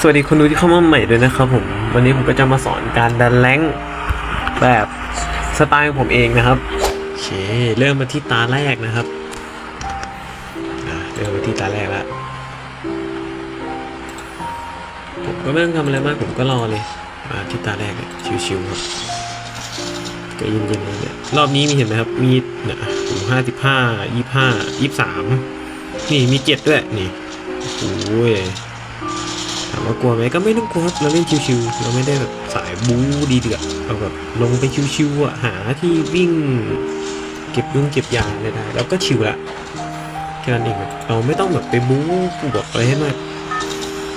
สวัสดีคนดูที่เข้ามาใหม่ด้วยนะครับผม วันนี้ผมก็จะมาสอนการดันแรงแบบสไตล์ของผมเองนะครับโอเคเริ่มมาที่ตาแรกนะครับเริ่มมาที่ตาแรกแล้วผมก็ไม่ต้องทำอะไรมากผมก็รอเลยมาที่ตาแรกเนี่ยชิวๆครับก็เย็นๆเลยเนี่ยรอบนี้มีเห็นไหมครับ มีเนี่ยห้าสิบห้ายี่ห้ายี่สามนี่มีเจ็ดด้วยนี่โอ้ย ถามว่ากลัวไหมก็ไม่ต้องกลัวเราเล่นชิวๆเราไม่ได้แบบสายบู๊ดีเดือดเราแบบลงไปชิวๆอะหาที่วิ่ง เก็บยุงเก็บยาได้ได้เราก็ชิวละแค่นั้นเองเราไม่ต้องแบบไปบู๊กูบอกอะไรให้มาก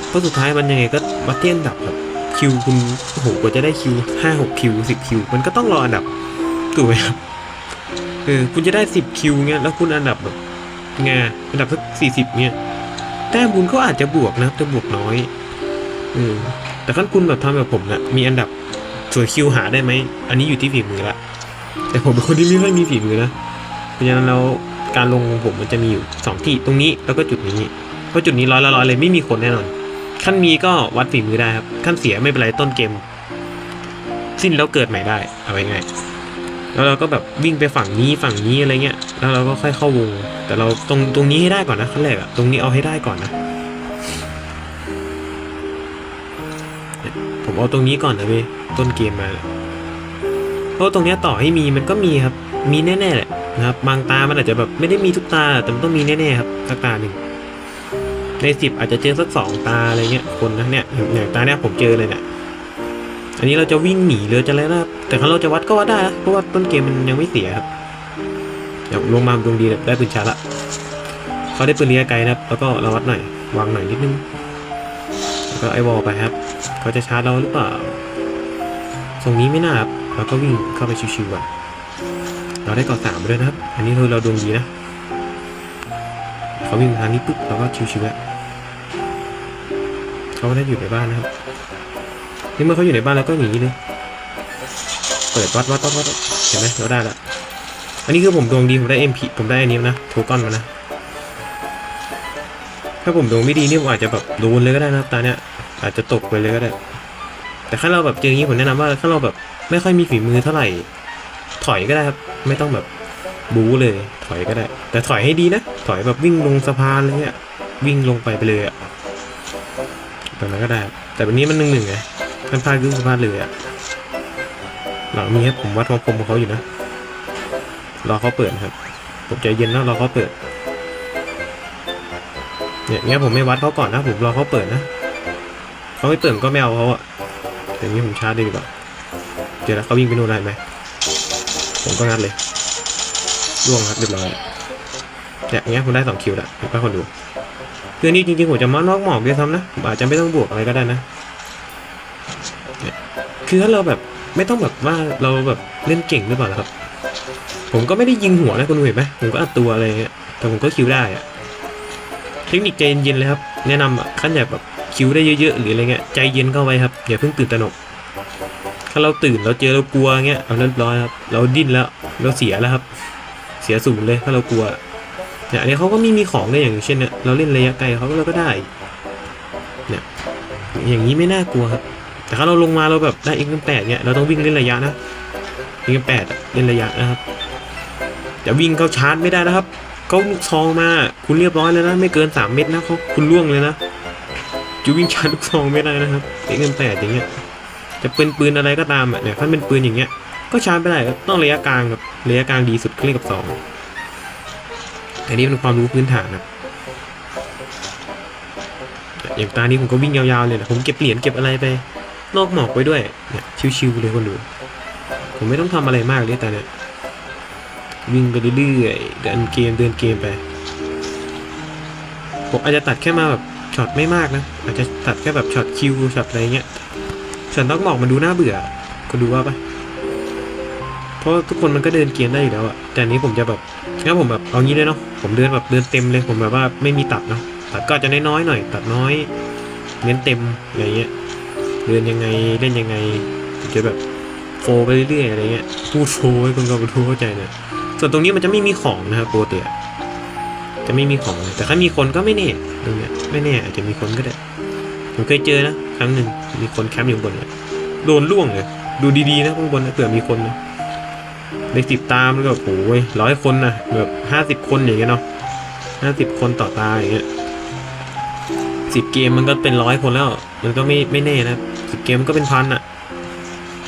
เพราะสุดท้ายมันยังไงก็วัดเตี้ยนดับครับคิวคุณโอ้โหกว่าจะได้คิวห้าหกคิวสิบคิวมันก็ต้องรออันดับถูกไหมครับเออคุณจะได้สิบคิวเงี้ยแล้วคุณอันดับแบบไงอันดับสักสี่สิบเงี้ยแต้มบุญก็อาจจะบวกนะแต่บวกน้อย อืมแต่ขั้นคุณแบบทำแบบผมนะมีอันดับสวนคิวหาได้ไหม อันนี้อยู่ที่ฝีมือละ แต่ผมเป็นคนที่ไม่ค่อยมีฝีมือนะ เพราะฉะนั้นแล้วการลงของผมมันจะมีอยู่สองที่ตรงนี้แล้วก็จุดนี้ เพราะจุดนี้ร้อยละร้อยเลยไม่มีคนแน่นอน ขั้นมีก็วัดฝีมือได้ครับ ขั้นเสียไม่เป็นไรต้นเกม สิ้นแล้วเกิดใหม่ได้ เอาไว้ง่ายแล้วเราก็แบบวิ่งไปฝั่งนี้ฝั่งนี้อะไรเงี้ย แล้วเราก็ค่อยเข้าวง แต่เราตรงตรงนี้ให้ได้ก่อนนะขั้นแรกอะตรงนี้เอาให้ได้ก่อนนะ ผมเอาตรงนี้ก่อนนะเว้ยต้นเกมมาเนี่ยเพราะตรงเนี้ยต่อให้มีมันก็มีครับ มีแน่ๆแหละนะครับ บางตามันอาจจะแบบไม่ได้มีทุกตา แต่มันต้องมีแน่ๆครับสักตาหนึ่งในสิบอาจจะเจอสักสองตาอะไรเงี้ยคนนะเนี่ยอย่างตาเนี้ยผมเจอเลยเนี่ยอันนี้เราจะวิ่งหนีหรือจะอะไรนะแต่ถ้าเราจะวัดก็วัดได้นะเพราะว่าต้นเกมมันยังไม่เสียครับเดี๋ยวลงมาดวงดีได้ปืนชาร์จละเขาได้ปืนระยะไกลนะครับแล้วก็เราวัดหน่อยวางหน่อยนิดนึง ก็ไอวอลไปครับเขาจะชาร์จเราหรือเปล่าตรงนี้ไม่น่าครับเราก็วิ่งเข้าไปชิวๆอะเราได้เกาะสามด้วยนะครับ อันนี้คือเราดวงดีนะเขาวิ่งทางนี้ปุ๊บเราก็ชิวๆแล้วเขาได้อยู่ในบ้านนะครับนี่เมื่อเขาอยู่ในบ้านแล้วก็หนีเลยเปิดวัดวัดวัดวัดเห็นไหมเราได้ละอันนี้คือผมดวงดีผมได้เอ็มพีผมได้อันนี้นะโทก้อนมานะถ้าผมดวงไม่ดีนี่ผมอาจจะแบบโดนเลยก็ได้นะครับตาเนี้ย อาจจะตกไปเลยก็ได้ แต่ถ้าเราแบบเจออย่างนี้ผมแนะนำว่าถ้าเราแบบไม่ค่อยมีฝีมือเท่าไหร่ ถอยก็ได้ครับ ไม่ต้องแบบบู๊เลย ถอยก็ได้ แต่ถอยให้ดีนะ ถอยแบบวิ่งลงสะพานอะไรเงี้ยวิ่งลงไปไปเลยอะแบบนั้นก็ได้ แต่วันนี้มันหนึ่งหนึ่งไงท่านพาขึ้นสะพานเลยอะหลังนี้ครับผมวัดความคมของเขาอยู่นะ รอเขาเปิดครับ ผมใจเย็นนะรอเขาเปิด เนี่ยเงี้ยผมไม่วัดเขาก่อนนะ ผมรอเขาเปิดนะ เขาไม่เปิมก็ไม่เอาเขาอะแต่นี้ผมชาร์จดีกว่าเจอแล้วเขาวิ่งไปนู่นได้ไหมผมก็งัดเลยล่วงครับเรียบร้อยเนี่ยอย่างเงี้ยผมได้สองคิวล้วผมก็คนดูคืออนนี่จริงๆผมจะมานอกหมอกด้วยซ้ำนะผมอาจจะไม่ต้องบวกอะไรก็ได้นะคือถ้าเราแบบไม่ต้องแบบว่าเราแบบเล่นเก่งหรือเปล่าครับ ผมก็ไม่ได้ยิงหัวนะคุณดูเห็นไหมผมก็อัดตัวอะไรเงี้ยแต่ผมก็คิวได้อะเทคนิคใจเย็นๆเลยครับ แนะนำอะขั้นอยากแบบ คิวได้เยอะๆหรืออะไรเงี้ยใจเย็นเข้าไว้ครับอย่าเพิ่งตื่นตระหนก ถ้าเราตื่นเราเจอเรากลัวเงี้ยเอาเรียบร้อยครับเราดิ้นแล้วเราเสียแล้วครับ เสียศูนย์เลยถ้าเรากลัวเนี่ยอันนี้เขาก็ไม่มีของเลยอย่างเช่นเนี่ยเราเล่นระยะไกลเขาก็เราก็ได้เนี่ยอย่างนี้ไม่น่ากลัวครับ แต่ถ้าเราลงมาเราแบบได้อีกแปดเนี่ยเราต้องวิ่งเล่นระยะนะอีกแปดเล่นระยะนะครับจะวิ่งเข้าชาร์จไม่ได้นะครับเขาลูกซองมาคุณเรียบร้อยแล้วนะไม่เกินสามเม็ดนะเขาคุณล่วงเลยนะ จะวิ่งชาร์จลูกซองไม่ได้นะครับเอีกแปดอย่างเงี้ยจะเป็นปืนอะไรก็ตามอะเนี่ยถ้าเป็นปืนอย่างเงี้ยก็ชาร์จไม่ได้ต้องระยะกลางครับระยะกลางดีสุดก็เรียกกับสองอันนี้เป็นความรู้พื้นฐานครับอย่างตานี้ผมก็วิ่งยาวๆเลยนะผมเก็บเหรียญเก็บอะไรไปนอกหมอกไว้ด้วยเนี่ยชิวๆเลยคนดูผมไม่ต้องทำอะไรมากเลยแต่เนี่ยวิ่งไปเรื่อยๆเดินเกมเดินเกมไปผมอาจจะตัดแค่มาแบบ ช็อตไม่มากนะ อาจจะตัดแค่แบบช็อตคิวช็อตอะไรเงี้ยฉันต้องบอกมันดูน่าเบื่อคุณดูว่าปะเพราะทุกคนมันก็เดินเกมได้อยู่แล้วอะแต่อันนี้ผมจะแบบงั้นผมแบบเอางี้เลยเนาะผมเดินแบบเดินเต็มเลยผมแบบว่าไม่มีตัดเนาะตัดก็จะน้อยๆหน่อย ตัดน้อยเน้นเต็มอะไรเงี้ยเดินยังไงเล่นยังไงจะแบบโฟไปเรื่อยๆอะไรเงี้ยพูดโฟให้คนก็มาดูเข้าใจเนี่ยส่วนตรงนี้มันจะไม่มีของนะครับโปรเตีย จะไม่มีของ แต่ถ้ามีคนก็ไม่แน่ตรงเนี้ยไม่แน่อาจจะมีคนก็ได้ ผมเคยเจอนะครั้งหนึ่งมีคนแคมป์อยู่บนเนี่ยโดนล่วงเลย ดูดีๆนะข้างบนนะเผื่อมีคนนะในติดตามแล้วก็โอ้ยร้อยคนนะแบบห้าสิบคนอย่างเงี้ยเนาะห้าสิบคนต่อตาอย่างเงี้ยสิบเกมมันก็เป็นร้อยคนแล้ว มันก็ไม่ไม่แน่นะสิบเกมมันก็เป็นพันอะ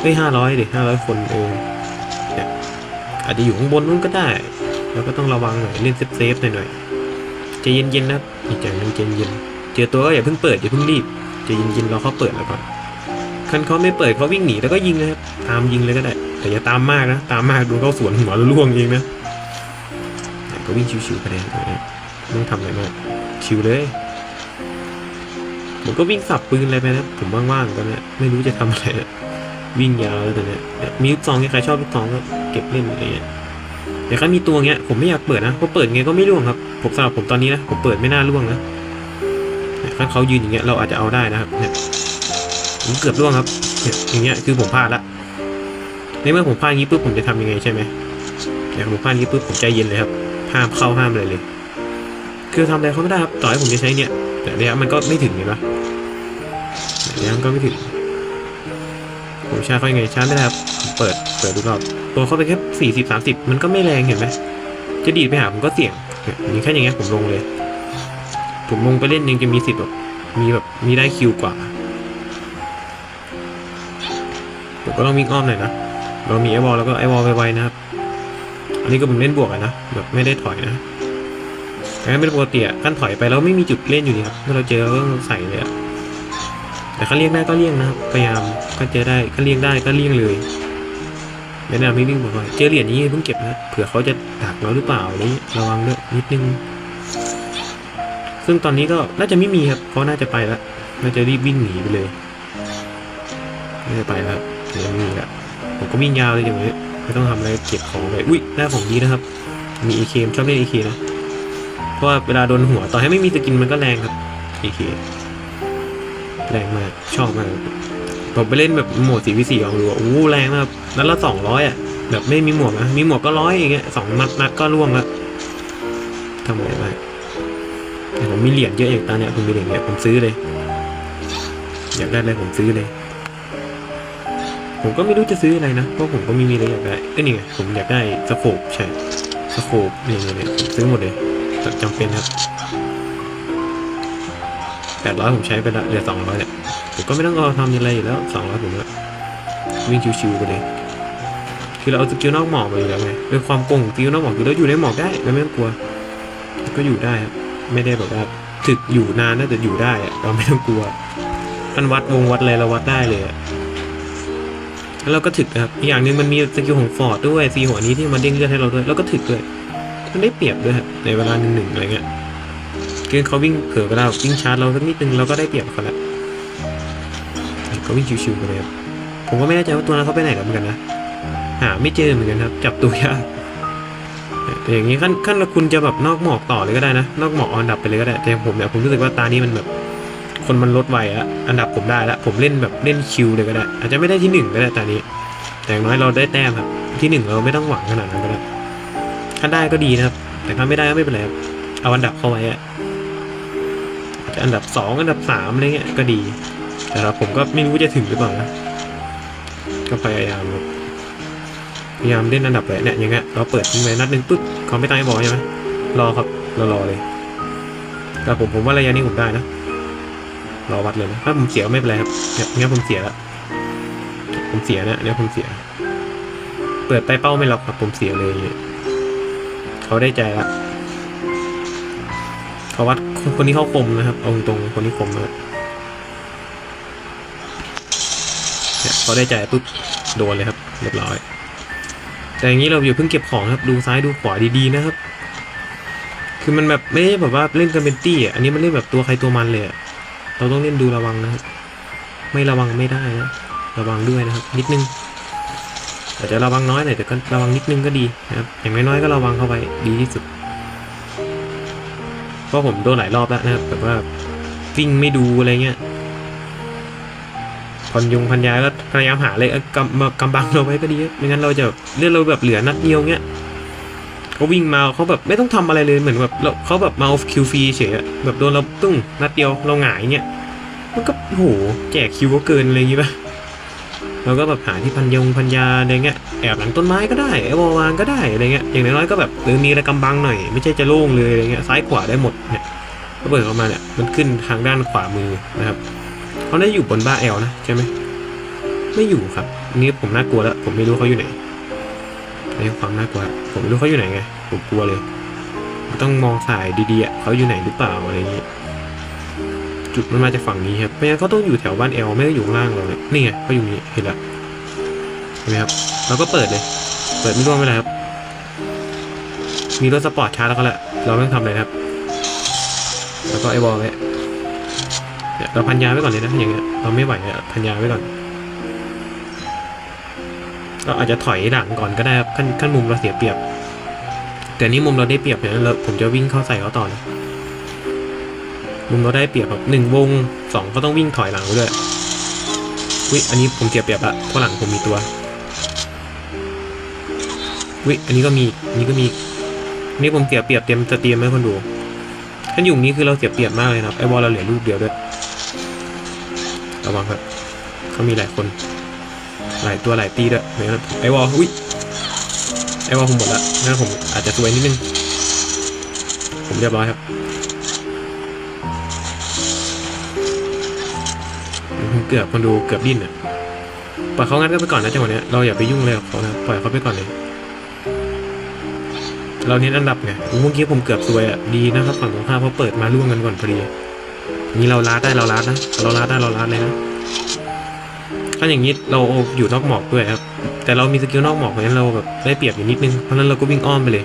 เฮ้ยห้าร้อยดิห้าร้อยคนเออเนี่ยอาจจะอยู่ข้างบนนู้นก็ได้ แล้วก็ต้องระวังหน่อยเล่นเซฟๆหน่อยๆใจะเย็นๆนะครับอีกอย่างนึงใจเย็นเจอตัวก็อย่าเพิ่งเปิดอย่าเพิ่งรีบใจเย็นๆรอเขาเปิดแล้วก่อนคันเขาไม่เปิดเขาวิ่งหนีแล้วก็ยิงนะครับตามยิงเลยก็ได้ แต่อย่าตามมากนะตามมากดูเขาสวนหัวล่วงเองนะแต่ก็วิ่งชิวๆไปเลยนะไม่ต้องทำอะไรมากชิวเลยผมก็วิ่งสับปืนอะไรไปนะ ผมว่างๆตอนเนี้ยไม่รู้จะทำอะไรนะวิ่งยาวแล้วตอนเนี่ยมีลูกซองใครชอบลูกซองก็เก็บเล่นอะไรเงี้ย แต่ถ้ามีตัวเงี้ยผมไม่อยากเปิดนะเพราะเปิดไงก็ไม่ร่วงครับ ผมสำหรับผมตอนนี้นะผมเปิดไม่น่าร่วงนะถ้าเขายืนอย่างเงี้ยเราอาจจะเอาได้นะครับเนี่ยผมเกือบร่วงครับเนี่ยอย่างเงี้ยคือผมพลาดละในเมื่อผมพลาดงี้ปุ๊บผมจะทำยังไงใช่ไหมเนี่ยผมพลาดงี้ปุ๊บผมใจเย็นเลยครับห้ามเข้าห้ามเลยเลย คือทำอะไรเขาไม่ได้ครับต่อให้ผมจะใช้เนี่ย แต่ระยะมันก็ไม่ถึงเห็นปะระยะมันก็ไม่ถึงผมชาร์จเขายังไงชาร์จไม่ได้ครับ เปิดเปิดดูรอบตัวเขาไปแค่สี่สิบสามสิบมันก็ไม่แรงเห็นไหมจะดีดไปหาผมก็เสี่ยงเนี่ยมีแค่อย่างเงี้ยผมลงเลย ผมลงไปเล่นยังจะมีสิทธิ์แบบมีแบบมีได้คิวกว่าผมก็ต้องวิ่งอ้อมหน่อยนะเรามีไอวอลแล้วก็ไอวอลไวๆนะครับ อันนี้ก็ผมเล่นบวกอะนะแบบไม่ได้ถอยนะแต่ถ้าเป็นปกติอะขั้นถอยไปแล้วไม่มีจุดเล่นอยู่ดีครับเมื่อเราเจอเราก็ใส่เลยอะแต่ถ้าเลี่ยงได้ก็เลี่ยงนะครับพยายามก็เจอได้ก็เลี่ยงได้ก็เลี่ยงเลย แนะนำให้วิ่งบ่อยๆเจอเหรียญนี้เพิ่งเก็บนะเผื่อเขาจะดักเราหรือเปล่าอะไรเงี้ระวังด้วยนิดนึง ซึ่งตอนนี้ก็น่าจะไม่มีครับเขาน่าจะไปแล้วน่าจะรีบวิ่งหนีไปเลยน่าจะไปแล้วเดี๋ยวไม่มีละผมก็วิ่งยาวเลยอย่างนี้ไม่ต้องทำอะไรเก็บของเลยอุ้ยได้ของดีนะครับ มีเอเคมชอบเล่นเอเคนะเพราะว่าเวลาโดนหัวต่อให้ไม่มีสกินมันก็แรงครับเอเคแรงมากชอบมาก ผมไปเล่นแบบโหมดสี่วิสี่ลองดูอะโอ้โหแรงนะครับนัดละสองร้อยอะ แบบไม่มีหมวกนะ มีหมวกก็ร้อยอย่างเงี้ยสองนัดนัดก็ร่วงละทำอะไรไปแต่ผมมีเหรียญเยอะอย่างตอนเนี้ยผมมีเหรียญเนี่ยผมซื้อเลย อยากได้อะไรผมซื้อเลย ผมก็ไม่รู้จะซื้ออะไรนะ เพราะผมก็ไม่มีอะไรอยากได้ก็นี่ไงผมอยากได้สโคปใช่สโคปเนี่ยเนี่ยเนี่ยผมซื้อหมดเลยจำเป็นครับ แปดร้อยผมใช้ไปละเหลือสองร้อยเนี่ยผมก็ไม่ต้องรอทำอะไรอยู่แล้วสองร้อยผมก็วิ่งชิวๆไปเลยคือเราเอาสกิลนอกหมอกมาอยู่แล้วไงด้วยความโกงของสกิลนอกหมอกคือเราอยู่ในหมอกได้เราไม่ต้องกลัว ก็อยู่ได้ครับไม่ได้แบบว่าถึกอยู่นานน่าจะอยู่ได้เราไม่ต้องกลัวอันวัดวงวัดอะไรเราวัดได้เลยแล้วเราก็ถึกนะครับอีกอย่างหนึ่งมันมีสกิลของฟอร์ดด้วยซีหัวนี้ที่มันเด้งเลือดให้เราด้วย แล้วก็ถึกด้วยมันได้เปรียบด้วยครับในเวลาหนึ่งหนึ่งอะไรเงี้ย คือเขาวิ่งเผลอเวลาวิ่งชาร์จเราสักนิดนึงเราก็ได้เปรียบเขาแล้วก็วิ่งชิวๆไปเลยครับผมก็ไม่แน่ใจว่าตัวนั้นเขาไปไหนแล้วเหมือนกันนะหาไม่เจอเหมือนกันครับ จับตัวยากแต่อย่างนี้ขั้นขั้นละคุณจะแบบนอกหมอกต่อเลยก็ได้นะนอกหมอกอันดับไปเลยก็ได้แต่ผมเนี่ยผมรู้สึกว่าตานี้มันแบบคนมันลดไวอะอันดับผมได้แล้วผมเล่นแบบเล่นคิวเลยก็ได้ อาจจะไม่ได้ที่หนึ่งก็ได้ตานี้ แต่อย่างน้อยเราได้แต้มครับ ที่หนึ่งเราไม่ต้องหวังขนาดนั้นก็ได้ถ้าได้ก็ดีนะครับ แต่ถ้าไม่ได้ก็ไม่เป็นไรครับเอาอันดับเข้าไว้อะ อันดับสองอันดับสามอะไรเงี้ยก็ดี แต่เราผมก็ไม่รู้จะถึงหรือเปล่านะก็พยายามพยายามเล่นอันดับเลยเนี่ยอย่างเงี้ยเราเปิดทิ้งไว้นัดหนึ่งปุ๊บเขาไม่ตั้งให้บอลใช่ไหมรอครับเรารอเลยแต่ผมผมว่าระยะนี้ผมได้นะรอวัดเลยนะถ้าผมเสียไม่เป็นไรครับเนี่ยเงี้ยผมเสียแล้วผมเสียนะเนี่ยผมเสีย เปิดไปเป้าไม่ล็อกครับผมเสียเลยเงี้ยเขาได้ใจละ เขาวัดคนนี้เขาคมนะครับเอาตรงคนนี้คมมากเนี่ยพอได้ใจปุ๊บโดนเลยครับเรียบร้อย แต่อย่างนี้เราอยู่เพิ่งเก็บของครับดูซ้ายดูขวาดีๆนะครับ คือมันแบบไม่ได้แบบว่าเล่นกันเป็นตี้อะอันนี้มันเล่นแบบตัวใครตัวมันเลยอะเราต้องเล่นดูระวังนะครับไม่ระวังไม่ได้นะระวังด้วยนะครับ นิดนึงอาจจะระวังน้อยหน่อยแต่ก็ระวังนิดนึงก็ดีนะครับอย่างน้อยๆก็ระวังเข้าไปดีที่สุด ราะผมโดนหลายรอบแล้วนะครับแบบว่าวิ่งไม่ดูอะไรเงี้ยพันยุงพันยาก็พยายามหาเลยกำมากำบังเราไว้ก็ดีไม่งั้นเราจะเลือดเราแบบเหลือนัดเดียวเงี้ยเขาวิ่งมาเขาแบบไม่ต้องทำอะไรเลยเหมือนแบบเราเขาแบบมาคิวฟรีเฉยแบบโดนเราตุ้งนัดเดียวเราหงายเงี้ยมันก็โอ้โหแจกคิวก็เกินอะไรอย่างงี้ป่ะ เราก็แบบหาที่พันยงพันยาอะไรเงี้ยแอบหลังต้นไม้ก็ได้ไอ้วอวางก็ได้อะไรเงี้ยอย่างน้อยๆก็แบบหรือมีอะไรกำบังหน่อย ไม่ใช่จะโล่งเลยอะไรเงี้ยซ้ายขวาได้หมดเนี่ยก็เปิดออกมาเนี่ยมันขึ้นทางด้านขวามือนะครับเขาได้อยู่บนบ้าแอลนะใช่ไหมไม่อยู่ครับนนี้ผมน่ากลัวแล้วผมไม่รู้เขาอยู่ไหนในความน่ากลัวผมไม่รู้เขาอยู่ไหนไงผมกลัวเลย ต้องมองสายดีๆเขาอยู่ไหนหรือเปล่าอะไรอย่างเงี้ย จุดมันมาจากฝั่งนี้ครับไม่งั้นเขาต้องอยู่แถวบ้านเอลไม่ได้อยู่ข้างล่างเราเลยนี่ไงเขาอยู่นี่เห็นแล้วเห็นไหมครับเราก็เปิดเลย เปิดไม่ร่วงไม่เลยครับ มีรถสปอร์ตชาร์จแล้วก็แหละเราไม่ต้องทำอะไรครับ แล้วก็ไอวอลเนี่ยเราพันยาไว้ก่อนเลยนะอย่างเงี้ยเราไม่ไหวพันยาไว้ก่อนเราอาจจะถอยหลังก่อนก็ได้ครับขั้นขั้นมุมเราเสียเปรียบ แต่นี่มุมเราได้เปรียบเนี่ยแล้วผมจะวิ่งเข้าใส่เขาต่อนะ มุมเราได้เปรียบแบบหนึ่งวงสองก็ต้องวิ่งถอยหลังด้วยวิอันนี้ผมเสียเปรียบละเพราะหลังผมมีตัววิอันนี้ก็มีอันนี้ก็มีอันนี้ผมเสียเปรียบเต็มสตรีมให้คนดูถ้าอยู่นี้คือเราเสียเปรียบมากเลยนะครับไอ้บอลเราเหลือลูกเดียวด้วยระวังครับเขามีหลายคน หลายตัวหลายตีด้วยเหมือนไอ้วอลอุ้ยไอ้วอลผมหมดละงั้นผมอาจจะซวนิดนึงผมเรียบร้อยครับ เกือบคนดูเกือบดิ้นอะปล่อยเขางั้นก็ไปก่อนนะจังหวะเนี้ยเราอย่าไปยุ่งเลยกับเขานะปล่อยเขาไปก่อนเลยเราเน้นอันดับไงเมื่อกี้ผมเกือบซวยอะดีนะครับฝั่งตรงข้ามเขาเปิดมาล่วงกันก่อนพอดีนี่เราลาดได้เราลาดนะเราลาดได้เราลาดเลยนะถ้าอย่างนี้เราอยู่นอกหมอกด้วยครับ แต่เรามีสกิลนอกหมอกเพราะฉะนั้นเราแบบได้เปรียบอยู่นิดนึงเพราะฉะนั้นเราก็วิ่งอ้อมไปเลย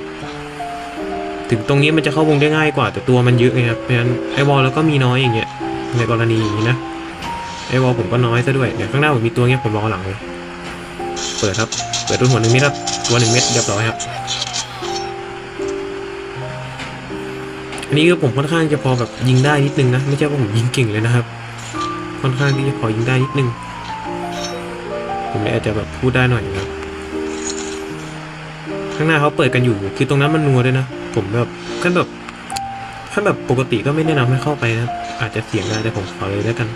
ถึงตรงนี้มันจะเข้าวงได้ง่ายกว่าแต่ตัวมันเยอะไงครับเพราะฉะนั้นไอวอลเราก็มีน้อยอย่างเงี้ยในกรณีอย่างนี้นะ ไอวอลผมก็น้อยซะด้วย เดี๋ยวข้างหน้าผมมีตัวเงี้ยผมรอหลังเลย เปิดครับ เปิดตัวหัวหนึ่งเม็ดครับ ตัวหนึ่งเม็ดเรียบร้อยครับ อันนี้ก็ผมค่อนข้างจะพอแบบยิงได้นิดนึงนะ ไม่ใช่ว่าผมยิงเก่งเลยนะครับ ค่อนข้างที่จะพอยิงได้นิดนึง ผมเลยอาจจะแบบพูดได้หน่อยนะครับข้างหน้าเขาเปิดกันอยู่ คือตรงนั้นมันนัวด้วยนะ ผมแบบขั้นแบบขั้นแบบปกติก็ไม่แนะนำให้เข้าไปนะ อาจจะเสียงได้แต่ผมขอเลยแล้วกัน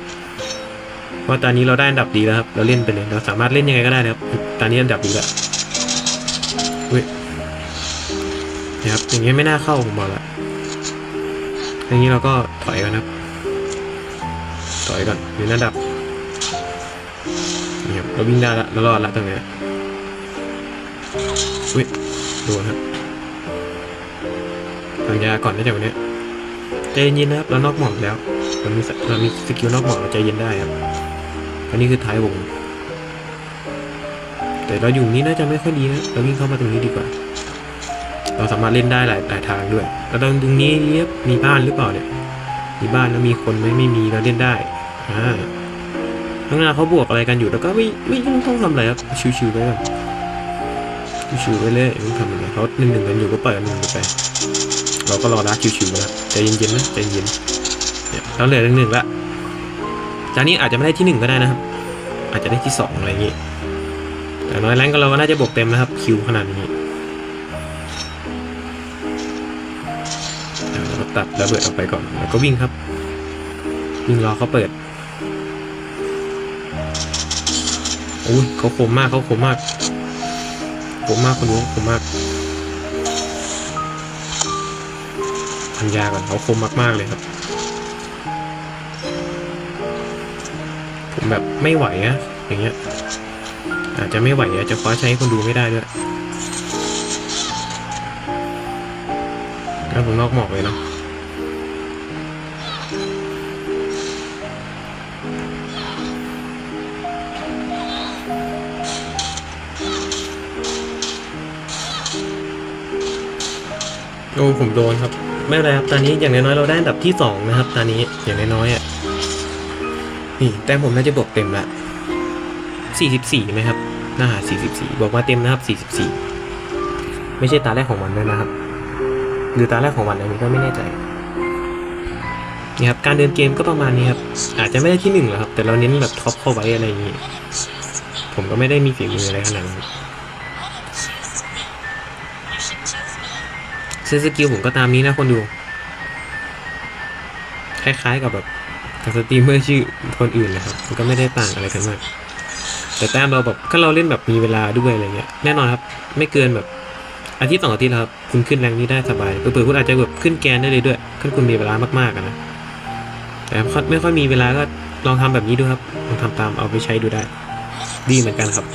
เพราะตอนนี้เราได้อันดับดีแล้วครับ เราเล่นไปเลย เราสามารถเล่นยังไงก็ได้นะครับ ตอนนี้อันดับดีแล้วเว้ยนะครับ อย่างเงี้ยไม่น่าเข้าผมบอกละอย่างนี้เราก็ถอยกันนครับ ถอยก่อนอยู่ระดับนี่ครับเราวิ่งได้ละเรารอดละตรงเนี้ยอุ้ยดูนะครับปัญญาก่อนได้จากวันนี้ใจเย็นนะครับ เรานอกหมอกแล้วเรามีเรามีสกิลนอกหมอกเราใจเย็นได้ครับ อันนี้คือท้ายวง แต่เราอยู่นี้น่าจะไม่ค่อยดีนะ เราวิ่งเข้ามาตรงนี้ดีกว่า เราสามารถเล่นได้หลายหลายทางด้วยแล้วตรงตรงนี้เียมีบ้านหรือเปล่าเนี่ย มีบ้านแล้วมีคนไหมไม่มีเราเล่นได้อ่าข้างหน้าเขาบวกอะไรกันอยู่แล้วก็ไม่ไม่ต้องต้องทำอะไรครับชิวๆไปก่อนชิวๆไปเลยไม่ต้องทำอะไรเขาหนึ่งหนึ่งกันอยู่ก็ปล่อยกันหนึ่งไป เราก็รอรักชิวๆนะใจเย็นๆนะใจเย็นเนี่ยเราเหลือหนึ่งหนึ่งละ จานนี้อาจจะไม่ได้ที่หนึ่งก็ได้นะครับ อาจจะได้ที่สองอะไรอย่างงี้ แต่น้อยแรงก็เราก็น่าจะบวกเต็มนะครับ คิวขนาดนี้เราตัดระเบิดออกไปก่อน แล้วก็วิ่งครับ วิ่งรอเขาเปิดโอ้ยเขาคมมากเขาคมมากคมมากคนรู้คมมากพันยาก่อนเขาคมมากๆเลยครับ ผมแบบไม่ไหวอะอย่างเงี้ย อาจจะไม่ไหวอาจจะคว้าใช้คนดูไม่ได้ด้วยแล้วผมนอกหมอกเลยเนาะโอ้ผมโดนครับ ไม่เป็นไรครับ ตอนนี้อย่างน้อยๆเราได้อันดับที่สองนะครับ ตอนนี้อย่างน้อยๆอะ นี่ แต้มผมน่าจะบวกเต็มละสี่สิบสี่ไหมครับน่าสี่สิบสี่บอกมาเต็มนะครับสี่สิบสี่ไม่ใช่ตาแรกของวันด้วยนะครับ หรือตาแรกของวันอะไรนี้ก็ไม่แน่ใจนี่ครับการเดินเกมก็ประมาณนี้ครับ อาจจะไม่ได้ที่หนึ่งหรอกครับ แต่เราเน้นแบบท็อปเข้าไว้อะไรอย่างนี้ ผมก็ไม่ได้มีฝีมืออะไรขนาดนั้นเซสกิลผมก็ตามนี้นะคนดู คล้ายๆกับแบบ กับสตรีมเมอร์ชื่อคนอื่นนะครับมันก็ไม่ได้ต่างอะไรกันมากแต่แต้มเราแบบถ้าเราเล่นแบบมีเวลาด้วยอะไรเงี้ยแน่นอนครับ ไม่เกินแบบอาทิตย์สองอาทิตย์ครับคุณขึ้นแรงนี้ได้สบายเผื่อๆคุณอาจจะแบบขึ้นแกนได้เลยด้วยถ้าคุณมีเวลามากๆนะแต่ไม่ค่อยมีเวลาก็ลองทำแบบนี้ดูครับลองทำตามเอาไปใช้ดูได้ ดีเหมือนกันครับ